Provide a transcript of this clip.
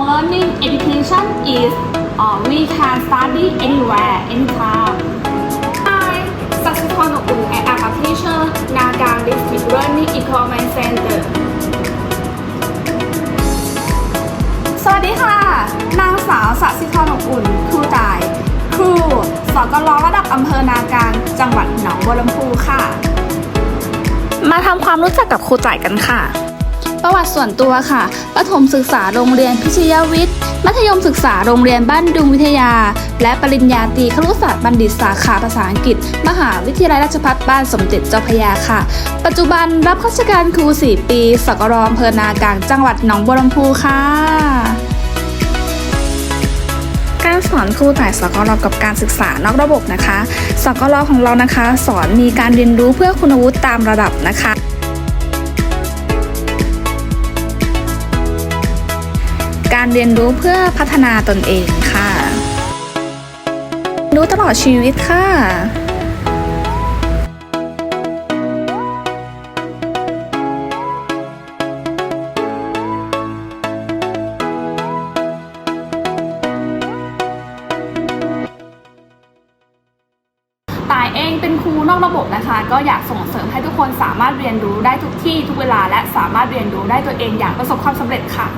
lifelong learning education is uh, we can study anywhere, anytime. I Saksifon Uung and I'm a teacher Nagang District Learning Economic Center. สวัสดีค่ะ นางสาวสัสิธรอุ่นครูจ่าย ครูสกลระดับอำเภอนากลางจังหวัดหนองบัวลำพูค่ะ มาทำความรู้จักกับครูจ่ายกันค่ะ ประวัติส่วนตัวค่ะ ประถมศึกษาโรงเรียนพิชยวิทย์ มัธยมศึกษาโรงเรียนบ้านดุงวิทยา และปริญญาตรีครุศาสตร์บัณฑิตสาขาภาษาอังกฤษ มหาวิทยาลัยราชภัฏบ้านสมเด็จเจ้าพยาค่ะ ปัจจุบันรับราชการครู 4 ปีสกรอำเภอนากลางจังหวัดหนองบัวลำพูค่ะการสอนครูต่ายสกลกับการศึกษานอกระบบนะคะ สกลของเรานะคะ สอนมีการเรียนรู้เพื่อคุณวุฒิตามระดับนะคะ การเรียนรู้เพื่อพัฒนาตนเองค่ะ รู้ตลอดชีวิตค่ะตายเองเป็นครูนอกระบบนะคะ ก็อยากส่งเสริมให้ทุกคนสามารถเรียนรู้ได้ทุกที่ทุกเวลา และสามารถเรียนรู้ได้ตัวเองอย่างประสบความสำเร็จค่ะ